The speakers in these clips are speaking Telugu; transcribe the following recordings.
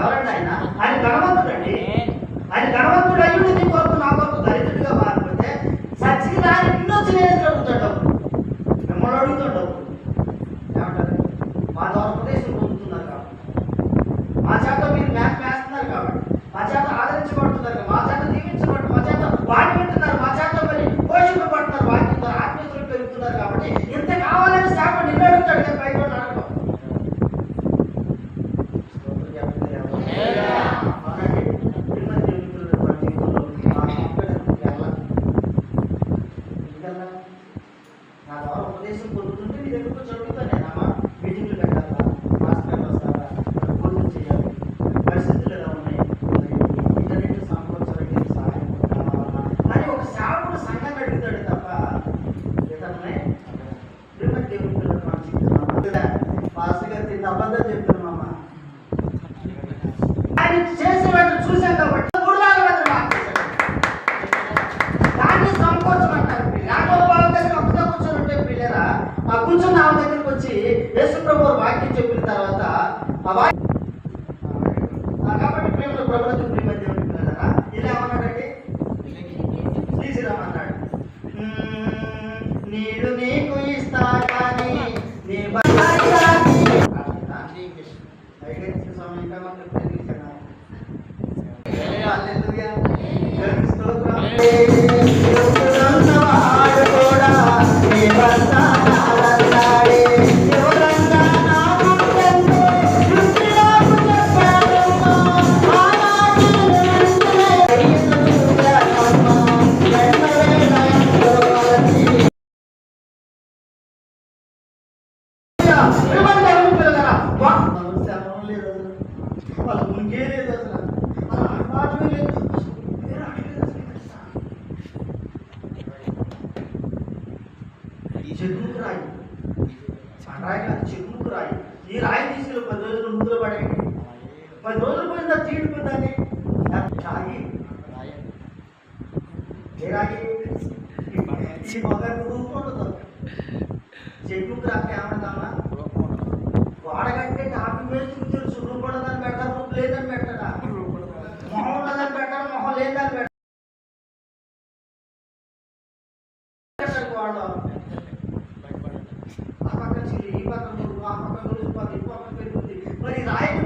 ఎవరండి ఆయన? ఆయన గణవంతుడండి ఆయన గణవంతుడు అయ్యుడు నీ కొరకు నా కొరకు దరిద్రుడిగా మారిపోతే సచ్చికి దాని ఇన్నొచ్చి నేను ఎదురు అడుగుతాడు డబ్బులు. మిమ్మల్ని అడుగుతాడు డబ్బులు. ఏమంటారు మా ద్వారా ఉపదేశం పొందుతున్నారు కాబట్టి మా చేత మీరు మ్యాప్ వేస్తున్నారు కాబట్టి మా చేత ఆదరించబడుతున్నారు కాబట్టి, మా చేత దీవించబడుతున్నారు మా చేత వాటి వింటున్నారు మా చేత మరి పోషింపబడుతున్నారు వాటి ద్వారా ఆత్మీయతలు పెరుగుతున్నారు కాబట్టి ఇంత కావాలని శాఖ నిన్ను అడుగుతాడు కానీ బయట వాడిని అడగవు. స్తోత్రం చెప్పండి ఎవరు? అవునండి. ప్రియమైన దేవుని పిల్లలు మన జీవితంలో ఆ ఒక్కడే వెళ్ళాలి. ఎందుకలా? నా ద్వారా ఉపదేశం పొందుతుంటే నీ దగ్గరకు వచ్చి అడుగుతాను నేను అమ్మా మీటింగ్లు పెట్టాలా మాస్టర్లు వస్తారా భోజనం చేయాలి పరిస్థితులు ఎలా ఉన్నాయి మరి ఇంటర్నెట్ సమకూర్చడానికి సహాయం కావాలా అని ఒక సేవకుడు సంఘం అడుగుతాడు తప్ప ఇతనే ప్రేమ దేవుని పిల్లలు మనం చెప్తున్నాం మాస్టర్ గారు పెట్టారు మొహం ఆ పక్క చిల్లి ఈ పక్క నువ్వు ఆ పక్క నువ్వు పక్క ఈ పెరుగుతుంది మరి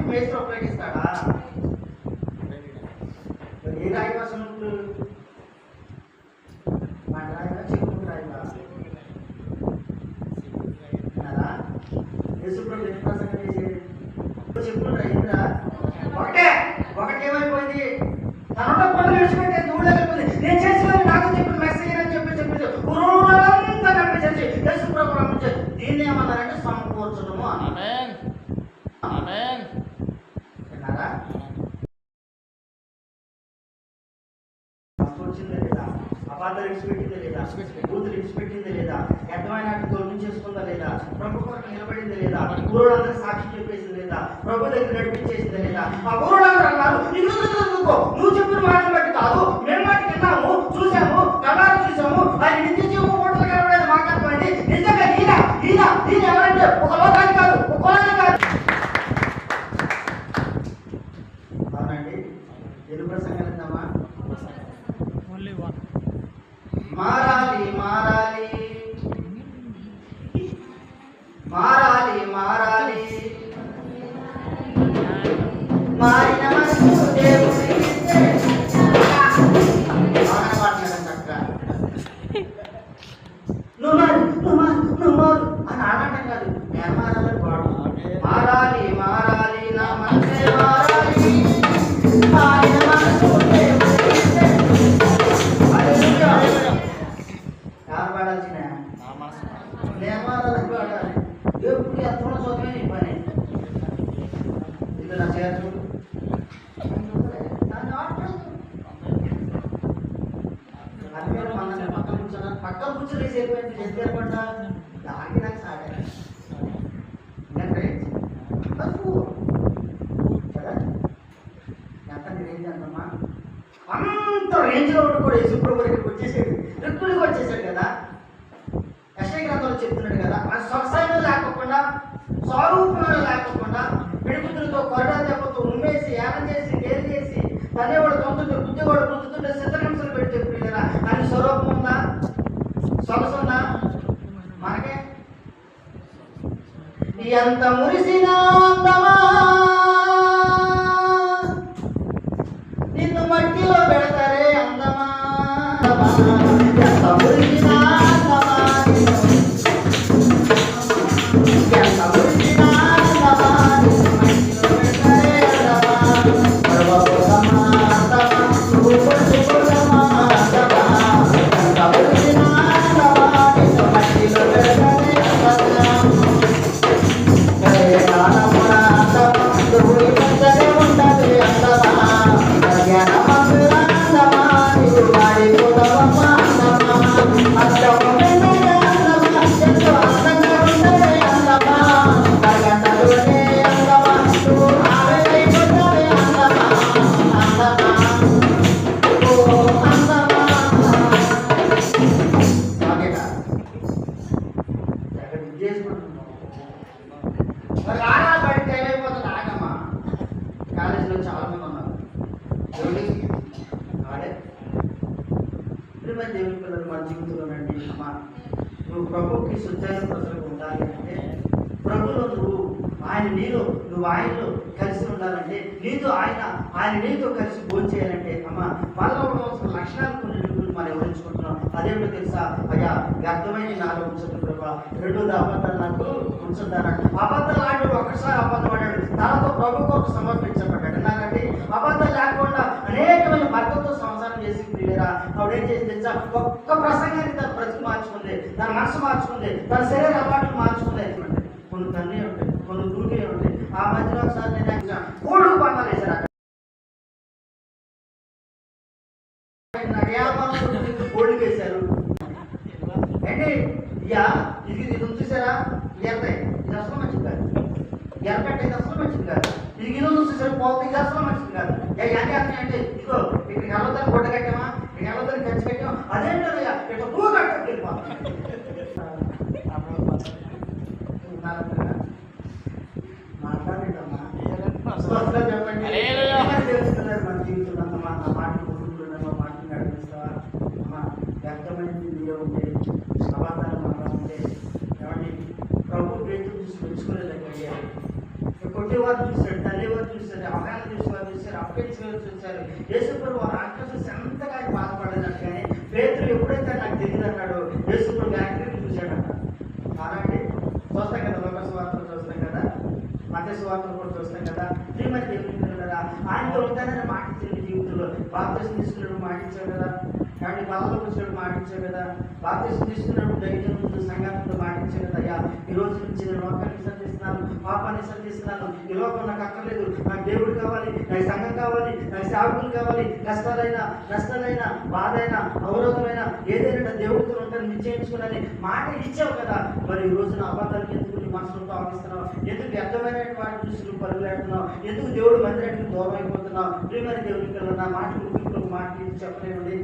మేస్త్రి ఉపయోగిస్తాడా ఏ రాయి మన రాయిగా చెప్పుకుంటు రాయిగా యేసుప్రభు ప్రసంగం చేసేది ఒకటే ఒకటి ఏమైపోయింది? తనలో పనులు విడిచిపెట్టే దూడలేకపోయింది నేను చేసిన నాకు చెప్పిన మెసేజ్ అని చెప్పి చెప్పి ఊరంతా కనిపించేసి యేసుప్రభు రమ్మించారు దీన్ని ఏమన్నారంటే సమకూర్చడము వచ్చిందే లేదా? అపార్థాలు విడిచిపెట్టిందే లేదా? బూతులు విడిచిపెట్టిందే లేదా? యథమైన తొలగి చేసుకుందా లేదా? ప్రభు కొరకు నిలబడిందే లేదా? గురువులందరూ సాక్షి చెప్పేసింది లేదా? ప్రభు దగ్గర నడిపించేసిందే లేదా? ఆ గురువులందరూ అన్నారు "ఇదిగో, ఇదిగో, ఇదిగో, నువ్వు సొలసున్నా. మనకే. ఎంత మురిసిన తెలుసా? అయ్యా వ్యర్థమైన నాలో ఉంచదు ప్రభా. రెండోది అబద్ధాలు నాకు ఉంచుతానంట అబద్ధాలు ఆడు ఒకసారి అబద్ధం ఆడాడు. తనతో ప్రభు కొరకు సమర్పించబడ్డాడు. నాకంటే అబద్ధాలు లేకుండా అనేకమైన భర్తతో సంసారం చేసి ప్రియురా ఆవిడ ఏం చేసి తెలుసా? ఒక్క ప్రసంగాన్ని తన బ్రతికి మార్చుకుంది. తన మనసు మార్చుకుంది. తన శరీర అలవాట్లు మార్చుకుంది. కొన్ని తన్నే ఉంటాయి కొన్ని దూకే ఉంటాయి ఆ మధ్యలో ఒకసారి నేను కోళ్ళు పందాలు వేశారు అక్కడ నాకు ఏ అమ్మాయి ఉంటుంది? కోళ్ళు వేశారు ఇయ్యా ఇది ఇది చూసారా? ఇది ఎంత? ఇది అసలు మంచిది కాదు. ఎరకట్ట ఇది అసలు మంచిది కాదు. ఇది ఈరోజు చూసేసరికి పోతుంది ఇది అసలు మంచిది కాదు. ఏ ఏంటి? అంటే ఇదిగో ఇక్కడికి వెళ్ళొద్దని గుడ్డ కట్టామా? ఇక్కడికి వెళ్ళొద్దని ఖర్చు కట్టామా? అదేంటో ఇట్లా పూ కట్టకి వెళ్ళిపోతాం మాట్లాడేటమ్మా. స్వస్థత చెప్పండి. తెలుస్తున్నారు మన జీవితంలో? అమ్మా నా మాటలు కుటుంబంలో మా మాటలు నడిపిస్తావా అమ్మా వ్యక్తమైనది నీలో ఉంటే అబద్ధాలు మనలో ఉంటే ఏమండి ప్రభు ప్రేమ చూసి మెచ్చుకోలేదండి కొట్టేవారు చూశాడు తల్లివారు చూశారు అవగాహన చూసేవారు చూశారు అప్పగించేవారు చూశారు? యేసుప్రభు వారు ఆజ్ఞ చూసి ఎంతగా ఆయన బాధపడలేదు కానీ పేతులు ఎప్పుడైతే నాకు తెలియదు అన్నాడు యేసుప్రభు వ్యాఖ్యలు చూశాడంట. అలాంటి చూస్తాం కదా లోక స్వార్థలు చూస్తాం కదా మత స్వార్థలు కూడా చూస్తాం కదా శ్రీమతి దేవుని కదా ఆయనతో ఉంటానని మాటించండి జీవితంలో. బాప్తీసం తీసుకున్నప్పుడు మాటించావు కదా. కాబట్టి బలంలో వచ్చినప్పుడు మాటించావు కదా. బాధ్యత తీసుకున్నప్పుడు ధైర్యం ముందు సంఘాలతో కదా. అయ్యా ఈ రోజు నుంచి నేను లోకాన్ని సంధిస్తున్నాను పాపాన్ని సంధిస్తున్నాను ఈ లోకం నాకు అక్కర్లేదు. నాకు దేవుడు కావాలి నాకు సంఘం కావాలి నాకు సేవకులు కావాలి. కష్టాలైనా నష్టాలైన బాధైన అవరోధమైనా ఏదైనా దేవుడితో ఉంటాను నిశ్చయించుకున్నాని మాట ఇచ్చావు కదా. మరి ఈ రోజున అబద్ధాలకు ఎందుకు నీ మనసులో ఆగిస్తున్నావు ఎందుకు వ్యర్థమైన వాటి చూసి నువ్వు పరుగులాడుతున్నావు? ఎందుకు దేవుడు మందిరానికి దూరం అయిపోతున్నావు ప్రియమైన దేవుడికి పిల్లలు నా మాట ముగింపులో మాట ఇది చెప్పలేమండి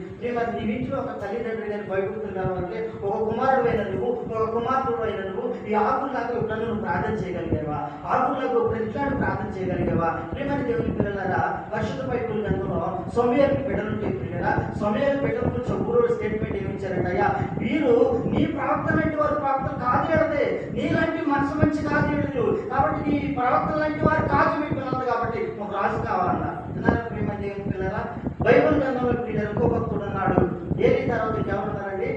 నీ ఇంట్లో ఒక తల్లిదండ్రులు నేను భయపడుతున్నావు అంటే ఒక కుమారుడు అయిన నువ్వు ఒక కుమార్తెడు అయిన నువ్వు ఈ ఆకుల్లాగా ఎప్పుడన్నా నువ్వు ప్రార్థన చేయగలిగావా? ఆకుల్లాగా ఒక ఇట్లాంటి ప్రార్థన చేయగలిగావా? ప్రియమైన దేవుని పిల్లలారా పరిశుద్ధ బైబుల్ గ్రంథంలో సొమేరు బిడ్డలు చెప్పారు కదా. సొమేరు బిడ్డలకు చెప్పులు స్టేట్మెంట్ ఏమిచ్చారంటయ్యా వీరు నీ ప్రవక్త వారు ప్రవక్త కాదు ఎడదే నీలాంటి మనసు మంచి కాదు ఎడదు కాబట్టి నీ ప్రవర్తన లాంటి వారు కాదు మీ పిల్లలు కాబట్టి ఒక రాజు కావాలన్నారు. ప్రేమ దేవుని పిల్లలా బైబుల్ గ్రంథంలో వీడు ఎక్కువ భక్తుడు అన్నాడు ఏలి తర్వాత ఇంకెవరున్నారండి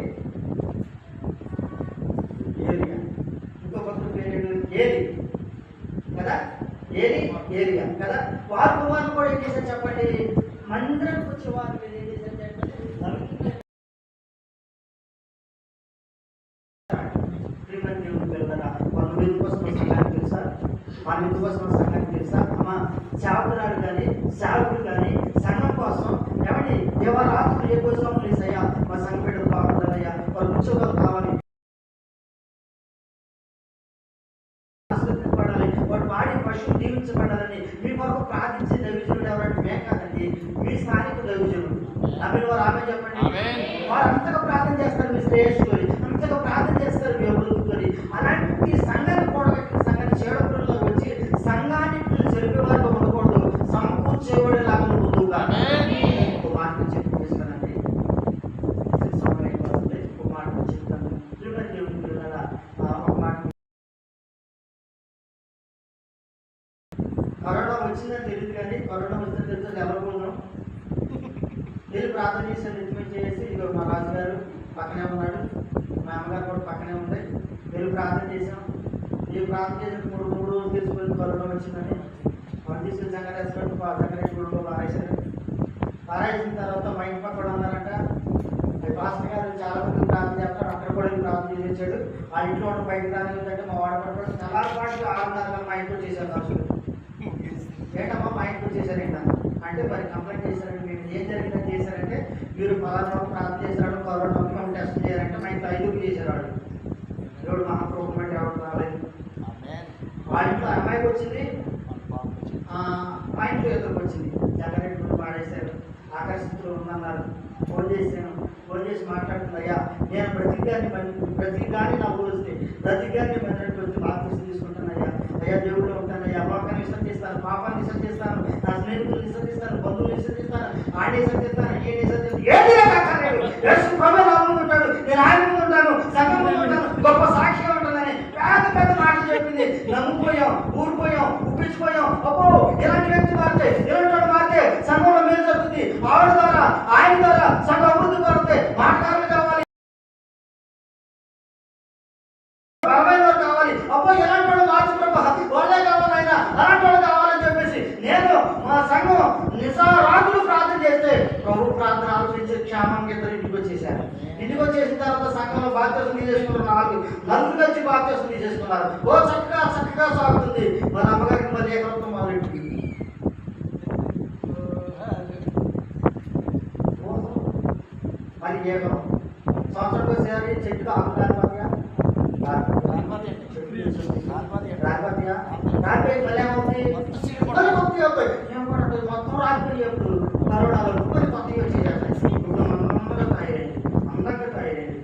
ఏలియా. ఇంకో భక్తుడు పేరు ఏలి. కదా? ఏలి ఏలియా. కదా? వారు కుమారులు కూడా ఏం చేశారు చెప్పండి? మందిరం వచ్చే వారు మీరు ఏం చేశారు చెప్పండి నలుగురు శ్రీమతి దేవుని పిల్లరా వాళ్ళు ఎందుకు వస్తున్న సంఘానికి తెలుసా వాళ్ళు ఎందుకు వస్తున్న సంఘానికి తెలుసా? అమ్మ సేవకురాలు కానీ సేవకులు కానీ సంఘం కోసం ఏమండి దేవరాత్రులు ఏ కోసం లేసయ్యా? మా సంఘ బిడ్డలు బాగుండాలయ్యా. వాళ్ళ ఉద్యోగాలు కావాలి. ఆశీర్వదించబడాలి వాడు వాడి పశువులు దీవించబడాలని మీ కొరకు ప్రార్థించే దైవజనుడు ఎవరంటే మేం కాదండి మీ స్థానిక దైవజనుడు. వారు ఆమె చెప్పండి. వారు అంతగా ప్రార్థన చేస్తారు మీ శ్రేయస్సుకొని అంతగా ప్రార్థన చేస్తారు మీ అభివృద్ధికొని అలాంటి సంఘాన్ని కూడగట్టిన సంఘాన్ని చేడపుల్లో వచ్చి సంఘాన్ని చెరిపేవారుగా ఉండకూడదు ముందుగా మాట చెప్పిస్తానండి మాట చెప్తాను దేవుని ఒక మాట కరోనా వచ్చిందని తెలియదు కానీ కరోనా వచ్చిందని తెలిసి ఎవరు వెళ్ళి ప్రార్థన చేసి రికమెండ్ చేసి ఇదిగో మా రాజుగారు పక్కనే ఉన్నాడు. మా అమ్మగారు కూడా పక్కనే ఉంది. వెళ్ళి ప్రార్థన చేసాం ఈ ప్రార్థన చేసిన మూడు మూడు రోజులు తీసుకొని కరోనా వచ్చిందని తీసుకుని సంగరేశ్వరం సంగరేశ్వరంలో పారేశారు. పారేసిన తర్వాత మా ఇంటి పక్కన ఉన్నారంట. పాస్టర్ గారు చాలా మంది ప్రార్థన చేస్తారు అక్కడ కూడా ప్రార్థన చేసాడు ఆ ఇంట్లో ఉన్న బయట రాని ఏంటంటే మా వాడ పట్టుకొని చాలా పాటు ఆరున్నర మా ఇంట్లో చేశారు రాజు ఏంటమ్మా మా ఇంటికి వచ్చేసారంట అంటే మరి కంప్లైంట్ చేశారంటే మీరు ఏం జరిగిందని చేశారంటే మీరు పలానా ప్రార్థన చేశారు కరోనా మేము టెస్ట్ చేయాలంటే మా ఇంట్లో ఐదుగురు చేశారు వాళ్ళు దేవుడు మహాప్రభు అంటే ఎవరు రాలేదు. వాళ్ళ ఇంట్లో అమ్మాయికి వచ్చింది. మన ఎదురుకు వచ్చింది. జగరెడ్డి పాడేశారు ఆకర్షితులు ఉందన్నారు. ఫోన్ చేశాను. ఫోన్ చేసి మాట్లాడుతుంది అయ్యా నేను ప్రతిజ్ఞాన్ని ప్రతిజ్ఞాన్ని నా ఊరు వస్తే ప్రతిజ్ఞాన్ని మందిరంకి వచ్చి బాప్తీసం తీసుకుంటానయ్యా అయ్యా. దేవుడు ఉంటానయ్యా లోకాన్ని విసర్జిస్తాను పాపాన్ని విసర్జిస్తాను నా స్నేహితులు విసర్జిస్తాను బంధువులు విసర్జిస్తాను ఆడే విసర్జిస్తాను ఏ విసర్జిస్తాను ఏది నాకు అక్కర్లేదు యేసు ఉంటాడు. నేను ఆయన ముందు ఉంటాను. సంఘం ముందు ఉంటాను. గొప్ప సాక్షిగా ఉంటానని పెద్ద పెద్ద మాటలు చెప్పింది. నమ్ముపోయాం ఊరిపోయాం ఉప్పించిపోయాం అబ్బో ఇలాంటి వ్యక్తి మారితే ఇలాంటి వాడు మారితే సంఘంలో మేలు జరుగుతుంది. ఆవిడ ద్వారా ఆయన ద్వారా సంఘం అభివృద్ధి కొరతే మాట్లాడాలి కావాలి. బలమైన వారు కావాలి. అబ్బో ఎలాంటి వాడు మార్చి ప్రభు వాళ్ళే కావాలి ఆయన. అలాంటి వాడు కావాలని చెప్పేసి నేను మా సంఘం నిజారాజులు ప్రార్థన చేస్తే ప్రభు ప్రార్థన ఆలోచించి క్షేమంగా ఇద్దరు ఇంటికి వచ్చేసారు వచ్చేసిన తర్వాత సంఘంలో బాధ్యతలు తీసేసుకుంటున్నారు నాలుగు నలుగురు కలిసి బాధ్యతలు తీసేసుకున్నారు ఓ చక్కగా చక్కగా సాగుతుంది మన అమ్మగారికి మళ్ళీ ఏకత్వం మొదలెట్టింది మరి ఏకం సంవత్సరం ఒకసారి చెట్టుకు ఆకులు కాదు రాకపోతే మళ్ళీ ఏమవుతుంది మొత్తం చీకటి మళ్ళీ పడుతుంది. కొత్తగా అవుతాయి. ఏం పడదు? మొత్తం రాకపోయి ఎప్పుడు కరోనాలో మళ్ళీ కొత్తగా వచ్చేయాలి ఇప్పుడు మనం అందరూ తయారైంది అందంగా తయారైంది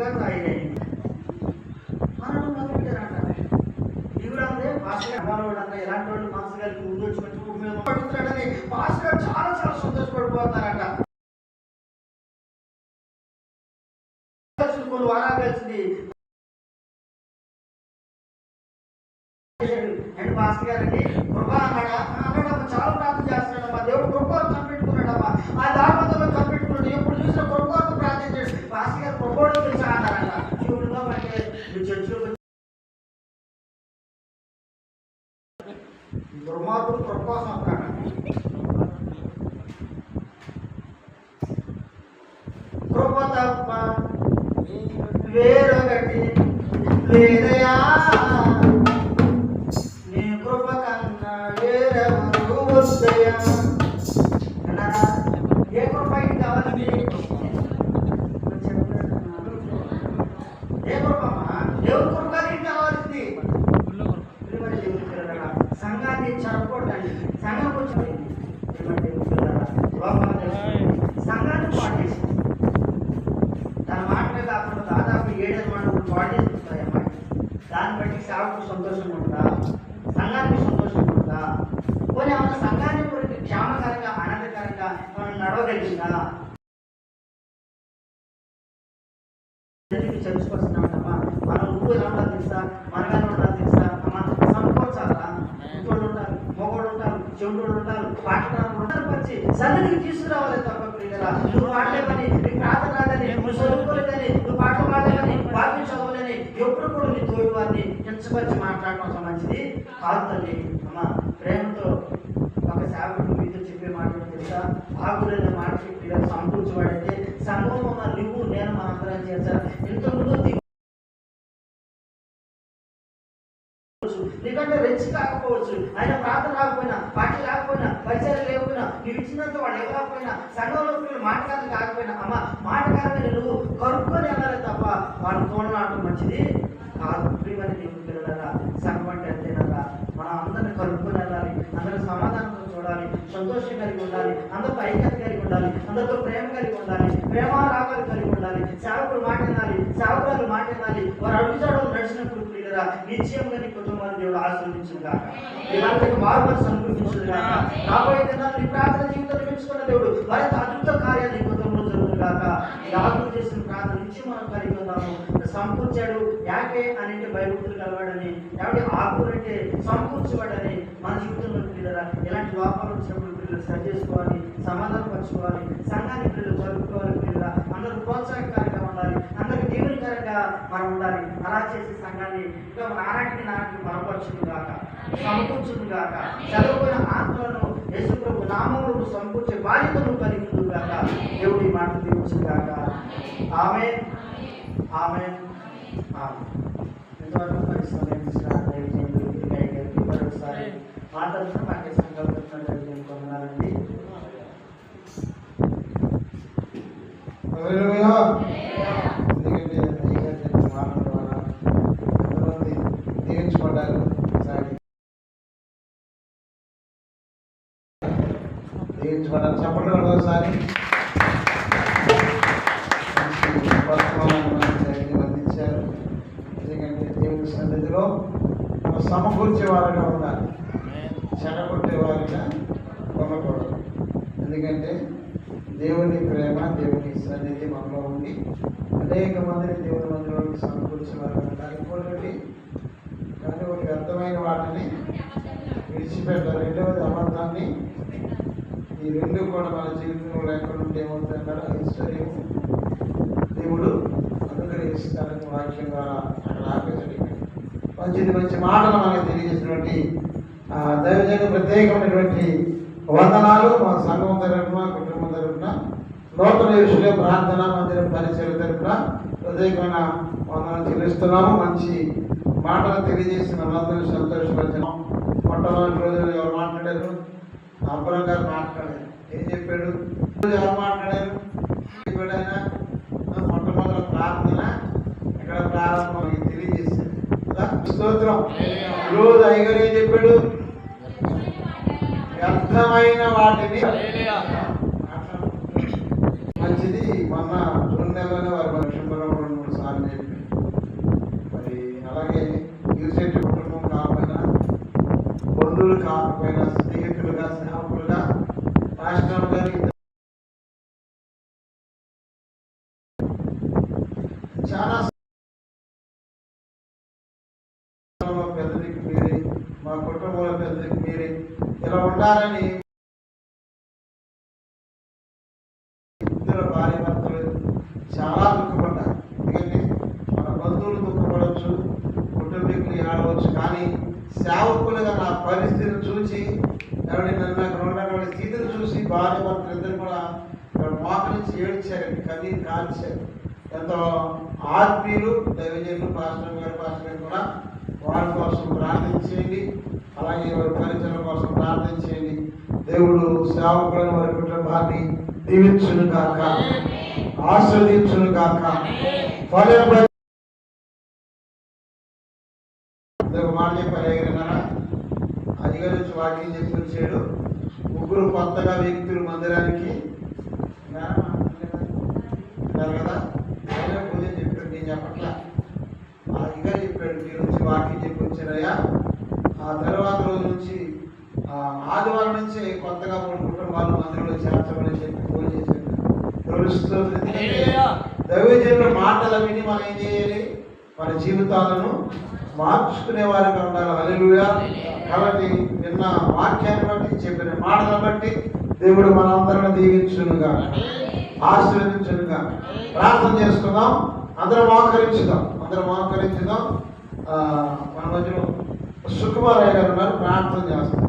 ఇంకా తయారైంది మనం మొదలుపెట్టారంట భాస్కర్ ఎలాంటి వాళ్ళు మనసు కలిగి ముందు వచ్చి పడుతున్నాడని భాస్కర్ చాలా చాలా సంతోషపడిపోతారంట కొన్ని వారాలు కలిసింది అండ్ భాస్కర్ గారండి కృపా అన్నాడా అన్నాడమ్మా చాలా ప్రార్థన చేస్తున్నాడమ్మా దేవుడు కృప కనిపెట్టుకున్నాడమ్మా ఆ దాపంతో కనిపెట్టుకున్నాడు ఎప్పుడు చూసినా కృప ప్రార్థించాడు భాస్కర్ గారు కృపడు తెలుసా అన్నారంట చూడుగా అంటే మీ దాన్ని సేవకు సంతోషంగా ఉందా సంఘానికి సంతోషంగా ఉందా పోనీ మన సంఘాన్ని గురించి క్షేమకరంగా ఆనందకరంగా మనం నడవగలిగిందా? చర్చకొస్తున్నామమ్మా మనం ఉప్పు ఎలా తెలుసా? మనగానే ఉండాలి తెలుసా? అమ్మా సంకోచాలా? ఇంకోళ్ళు ఉంటారు మొగోళ్ళు ఉంటారు చెవుడు ఉంటారు పాటలు ఉంటారు వచ్చి సన్నిధికి తీసుకురావాలి తప్ప ప్రియులారా. నువ్వు పాడలే పని నీకు ప్రార్థన రాదని నువ్వు చదువుకోలేదని నువ్వు పాటలు పాడలేదని వాక్యం చదవలేని ఎప్పుడు కూడా నీ తోడు వారిని కించపరిచి మాట్లాడటం మంచిది కాదు తల్లి. అమ్మ ప్రేమతో ఒక సేవకుడు మీతో చెప్పే మాటలు తెలుసా? ఆకులైన మాట చెప్పి సమకూర్చబడితే సంఘంలో నువ్వు నేను మనందరం చేశాను ఇంతకుముందు నీకంటే రెచ్చి కాకపోవచ్చు ఆయన ప్రార్థన రాకపోయినా పాటలు రాకపోయినా పరిచయాలు లేకపోయినా నువ్వు ఇచ్చినంత వాళ్ళు ఇవ్వకపోయినా సంఘంలో పిల్లలు మాటకారులు కాకపోయినా అమ్మ మాటకారమైన నువ్వు కరుక్కొని వెళ్ళాలి తప్ప వాళ్ళు తోడనాడటం మంచిది కాదు. ప్రియమైన దేవుని పిల్లలరా సంఘం అంటే అంతేనరా. మనం అందరిని కలుపుకొని వెళ్ళాలి అందరూ సమాధానంతో చూడాలి సంతోషం కలిగి ఉండాలి అందరితో ఐక్యత కలిగి ఉండాలి అందరితో ప్రేమ కలిగి ఉండాలి ప్రేమ సేవకులు కలిగి ఉండాలి సేవకులు మాట వినాలి సేవకులు మాట వినాలి వారు అడుగుజాడలు నడిచినప్పుడు ప్రియులరా నిశ్చయంగా నీ కుటుంబాన్ని దేవుడు ఆశ్రమించుగా ఇలాంటి మార్పులు సమృద్ధించును రాబోయే దినాలు నీ ప్రార్థన జీవితాన్ని పెంచుకున్న దేవుడు వారి అద్భుత కార్యాలు నీ కుటుంబంలో జరుగుతుందాక కాక చేసిన ప్రార్థన నుంచి మనం కలిగి ఉన్నాము సమకూర్చాడు యాకే అని భయభక్తులు కలవాడని కాబట్టి ఆకులంటే అంటే మన జీవితంలో పిల్లరా ఇలాంటి లోపాలు వచ్చినప్పుడు పిల్లలు సరి చేసుకోవాలి సమాధానం పరచుకోవాలి సంఘాన్ని పిల్లలు జరుపుకోవాలి పిల్లల అందరూ ప్రోత్సాహకరంగా ఉండాలి. అందరికి దీవెనకరంగా మనం ఉండాలి. అలా చేసే సంఘాన్ని ఇంకా మన ఆనాటికి నాటికి బలపరచును గాక సమకూర్చును గాక చదువుకున్న ఆత్మలను యేసుప్రభు నామములకు సమకూర్చే బాధ్యతను కలిగిందు గాక దేవుడి మాట తీర్చును గాక. ఆమె ఆమె ఇంతవరకు మరి సమయం ఇచ్చిన మరొకసారి మాట్లాడుతున్న మాకే ఎందుకంటే అయ్యగారు చెప్పిన మాటల ద్వారా ఎంతమంది దీవించబడ్డారు ఒకసారి దీవించబడ్డారు చెప్పండి ఒకసారి ఎందుకంటే దేవుని సన్నిధిలో సమకూర్చే వారిగా ఉన్నారు చెడగొట్టే వారిగా ఉండకూడదు ఎందుకంటే దేవుని ప్రేమ దేవుని సన్నిధి ఉంది అనేక మందిని దేవుని మందిలోకి సమకూర్చేవారు వారు ఉండాలి కానీ ఒకటి వ్యర్థమైన వాటిని విడిచిపెట్టాలి రెండవది అబద్ధాన్ని ఈ రెండు కూడా మన జీవితంలో లేకుండా ఉంటే ఏమవుతుందంటారు? దేవుడు అనుగ్రహిస్తారని వాక్యం ద్వారా అక్కడ ఆపేసరి మంచిది మంచి మాటలు మనకు తెలియజేసినటువంటి ఆ, దైవజన ప్రత్యేకమైనటువంటి వందనాలు. మా సంఘం తరఫున నూతన విషయంలో ప్రార్థన మందిరం పరిచయం తరఫున ప్రత్యేకమైన వందనం చెల్లిస్తున్నాము. మంచి మాటలు తెలియజేసిన అందరూ సంతోషపరిచాము మొట్టమొదటి రోజులు ఎవరు మాట్లాడారు? అబ్బరం గారు మాట్లాడారు. ఏం చెప్పాడు? ఎవరు మాట్లాడారు? చెప్పాడు ఆయన మొట్టమొదటి ప్రార్థన ఇక్కడ ప్రారంభం మనకి తెలియజేశారు స్తోత్రం. రోజు అయ్యగారు ఏం చెప్పాడు? వ్యర్థమైన వాటిని మంచిది మొన్న జూన్ నెలలోనే వారు మన శుభ్రం రెండు మూడు సార్లు చెప్పి మరి అలాగే యూసెట్ కుటుంబం కాకపోయినా బంధువులు కాకపోయినా స్నేహితులుగా స్నేహకులుగా రాష్ట్రం గారి చాలా కుటుంబంలో పెద్దదికి మీరే మా కుటుంబంలో పెద్దదికి మీరే ఇలా ఉండాలని ఇద్దరు భార్య భర్తలు చాలా దుఃఖపడ్డారు. ఎందుకంటే మన బంధువులు దుఃఖపడవచ్చు కుటుంబీకులు ఏడవచ్చు కానీ సేవకులుగా నా పరిస్థితిని చూసి ఎవరి నన్ను అక్కడ ఉన్నటువంటి స్థితిని చూసి భార్య భర్తలిద్దరు కూడా ఇక్కడ మోకరించి ఏడ్చారండి కన్నీరు కాల్చారు. ఎంతో ఆత్మీయులు దైవజనులు పాస్టర్ గారు పాస్టర్ గారు కూడా వారి కోసం ప్రార్థించేయండి అలాగే వారి పరిచయం కోసం ప్రార్థించేయండి దేవుడు సేవకులను వారి కుటుంబాన్ని దీవించును కాక ఆస్వాదించును కాక ఒక మాట చెప్పారు ఎగిరినారా నుంచి వాక్యం చెప్పి వచ్చాడు ముగ్గురు కొత్తగా వ్యక్తులు మందిరానికి కదా? పూజ చెప్పాడు. నేను చెప్పట్లా. అదిగా చెప్పాడు. మీరు వచ్చి వాక్యం చెప్పి వచ్చారయ్యా ఆ తర్వాత రోజు నుంచి ఆదివారం నుంచి కొత్తగా మూడు కుటుంబాలు మందిరంలో చేర్చమని చెప్పి చేశాడు తెలుస్తుంది దైవజనుల మాటలు విని మనం ఏం చేయాలి? మన జీవితాలను మార్చుకునే వారిగా ఉండాలి. హల్లెలూయా. కాబట్టి విన్న వాక్యాన్ని బట్టి చెప్పిన మాటలను బట్టి దేవుడు మనందరిని దీవించునుగా. ఆశీర్వదించునుగా. ప్రార్థన చేసుకుందాం. అందరం మోకరించుదాం అందరం మోకరించుదాం మన మధ్యలో సుకుమారయ్య గారు ఉన్నారు. ప్రార్థన చేస్తాం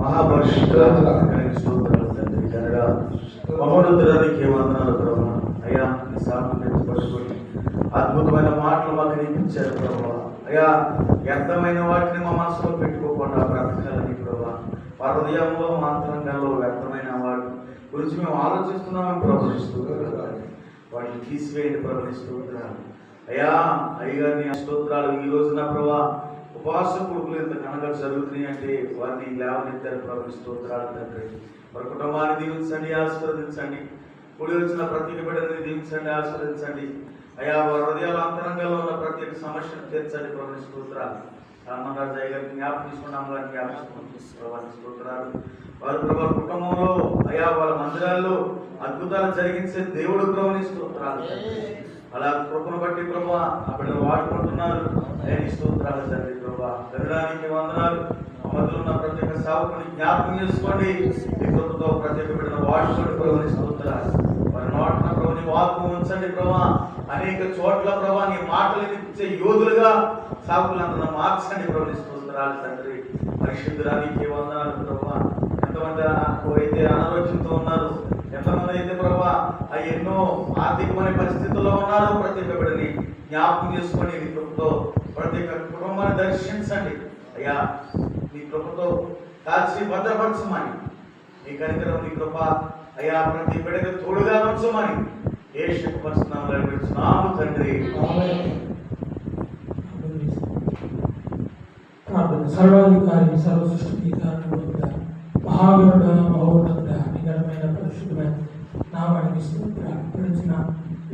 మహాపరిశుద్ధులకు స్తోత్రాలు తండ్రి కనుక మహోన్నతుడానికి వందనాలు ప్రభు అయ్యా ఈ పట్టుకొని అద్భుతమైన మాటలు మాకు నేర్పించారు ప్రభావ అయ్యా వ్యర్థమైన వాటిని మా మనసులో పెట్టుకోకుండా బ్రతకాలని ప్రభావ మా హృదయంలో మా అంతరంగంలో వ్యర్థమైన వాటి గురించి మేము ఆలోచిస్తున్నామని ప్రవహిస్తూ వాటిని తీసివేయండి ప్రవహిస్తూ అయ్యా అయ్యగారిని ఆ స్తోత్రాలు ఈ రోజున ప్రభా ఉపవాస కొడుకులు ఇంత కనుక జరుగుతున్నాయి అంటే వారిని లేవనెత్తారు ప్రభు స్తోత్రాలు తండ్రి. వారి కుటుంబాన్ని దీవించండి ఆశీర్వదించండి. కూడి వచ్చిన ప్రతి బిడ్డని దీవించండి ఆశ్రయించండి. అయ్యా వారి హృదయాల అంతరంగంలో ఉన్న ప్రతి ఒక్క సమస్యను తీర్చండి ప్రభు స్తోత్రాలు. రామరాజు అయ్య గారిని జ్ఞాపకం తీసుకున్నాం గారిని జ్ఞాపకం ప్రభాని స్తోత్రాలు. వారి ప్రభు కుటుంబంలో అయ్యా వాళ్ళ మందిరాల్లో అద్భుతాలు జరిగించే దేవుడు ప్రభుని స్తోత్రాలు. అలా కృపను బట్టి ప్రభా అక్కడ వాడుకుంటున్నారు. నేను స్తోత్రాలు తండ్రి ప్రభా. గరుడానికి వందనాలు. మధ్యలో ఉన్న ప్రతి ఒక్క సేవకుని జ్ఞాపకం చేసుకోండి. మీ కృపతో ప్రతి ఒక్క బిడ్డను వాడుకోండి ప్రభుని స్తోత్రాలు వారి ప్రభుని వాకు ఉంచండి ప్రభా. అనేక చోట్ల ప్రభా నీ మాటలు ఇచ్చే యోధులుగా సాకులందరూ మార్చండి ప్రభుని స్తోత్రాలు తండ్రి. పరిశుద్ధరానికి వందనాలు ప్రభా. ఎంతమంది అయితే అనారోగ్యంతో ఉన్నారు. ఎంతమంది అయితే ప్రభా ఆ ఎన్నో ఆర్థికమైన పరిస్థితుల్లో ఉన్నారు. ప్రతి ఒక్క బిడ్డని జ్ఞాపకం చేసుకొని మీ కృపతో ప్రతి ఒక్క కుటుంబాన్ని దర్శించండి. అయ్యా నీ కృపతో కాల్చి భద్రపరచమని. నీ కనికరం నీ కృప అయ్యా ప్రతి బిడ్డకు తోడుగా ఉంచమని. ఏ శుభపరుస్తున్నాము నడిపించున్నాము తండ్రి. సర్వాధికారి సర్వ సృష్టికి కారణమైన మహాగరుడ మహోన్నత నిగరమైన పరిశుద్ధమైన నామానికి స్తోత్రాలు గడిచిన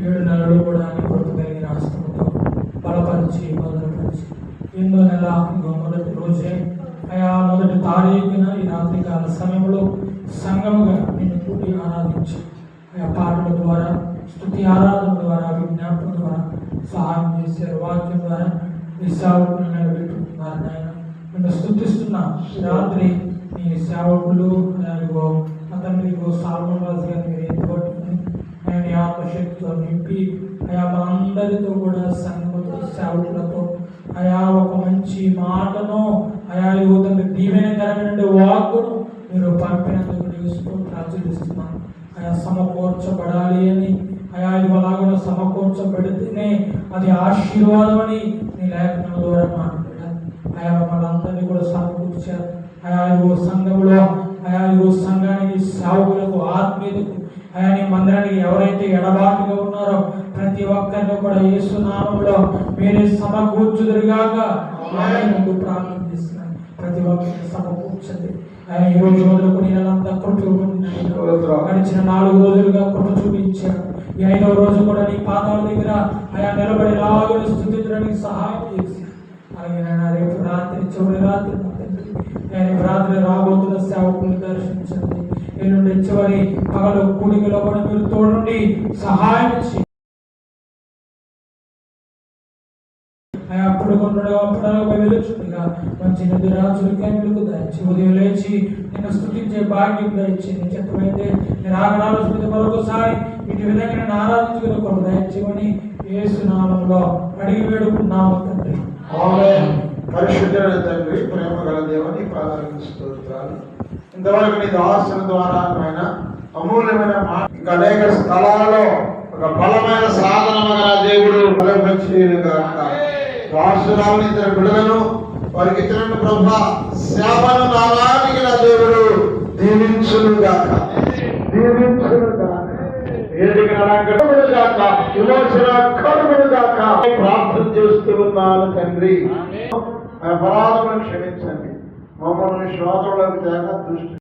ఏడు నెలలు కూడా నీ కొడుకు కలిగిన ఆస్తముతో బలపరిచి భద్రపరిచి ఎన్నో నెల ఇంకో మొదటి రోజే అయా మొదటి తారీఖున ఈ రాత్రికాల సమయంలో సంగముగా నేను కూడి ఆరాధించి ఆయా పాటల ద్వారా స్థుతి ఆరాధన ద్వారా విజ్ఞాపన ద్వారా సహాయం చేశారు వాక్యం ద్వారా నీ సేవకులు నిలబెట్టుకున్నారు నాయన. నిన్ను స్థుతిస్తున్నాం రాత్రి మీ సేవకులు అలాగో అతనికి సాల్మన్ రాజు గారిని మీరు ఎత్తుపట్టుకుని ఆయన ఆత్మశక్తితో నింపి ఆయా మా అందరితో కూడా సంఘముతో సేవకులతో ఆయా ఒక మంచి మాటను అయా యువతకు దీవెనకరమైన వాక్కును మీరు పంపినందుకు నీకు ప్రాచురిస్తున్నాను ఆయా సమకూర్చబడాలి అని. ఆయా ఇవ్వలాగా సమకూర్చబడితేనే అది ఆశీర్వాదం అని నీ లేఖనం ద్వారా మాట్లాడాలి ఆయా మనందరినీ కూడా సమకూర్చారు. ఆయా ఇగో సంఘంలో ఆయా ఓ సంఘానికి సేవకులకు ఆత్మీయతకు ఆయన నీ మందిరానికి ఎవరైతే ఎడబాటుగా ఉన్నారో ప్రతి ఒక్కరిని కూడా యేసు మీరే సమకూర్చుదురుగాక. ప్రార్థన చేస్తున్నాను ప్రతి ఒక్కరిని సమకూర్చు ఆయన ఈ రోజు మొదలుకొని నెలంతా కొట్టు గడిచిన నాలుగు రోజులుగా కొట్టు చూపించాడు ఈ ఐదవ రోజు కూడా నీ పాదాల దగ్గర ఆయా నిలబడి లాగుని స్థుతించడానికి సహాయం చేసి. అలాగే నాయన రేపు రాత్రి చివరి రాత్రి నా తండ్రి నేను రాత్రి రాబోతున్న సేవకులు దర్శించండి. ఎల్లుండి చివరి పగలు కూడికలో కూడా మీరు తోడుండి సహాయం చేయండి వెలుచుండగా మంచి నిధి రాజులకై మీకు దయచి ఉదయం లేచి నేను స్థుతించే భాగ్యం దయచి నీ చిత్తమైతే నేను ఆగడాలు మరొకసారి. ఇటు విధంగా నేను ఆరాధించుకుని కొడు దయచేయమని యేసు అడిగి వేడుకున్నాము తండ్రి. ఆమేన్. తండ్రి ప్రేమ గల దేవుని పాదాలకు స్తోత్రాలు. ఇంతవరకు నీ దాసుల ద్వారా ఆయన అమూల్యమైన ఇంకా అనేక స్థలాలలో ఒక బలమైన సాధనమైన దేవుడు బలపరిచేయుగాక దాసురాలు ఇద్దరు బిడలను వారికి ఇతరులను ప్రభ శ్యామను నామానికి నా దేవుడు దీవించునుగాక ప్రార్థన చేస్తూ ఉన్నాను తండ్రి. అపరాధములను క్షమించండి. మమ్మల్ని శ్రోతలకు తేక దృష్టి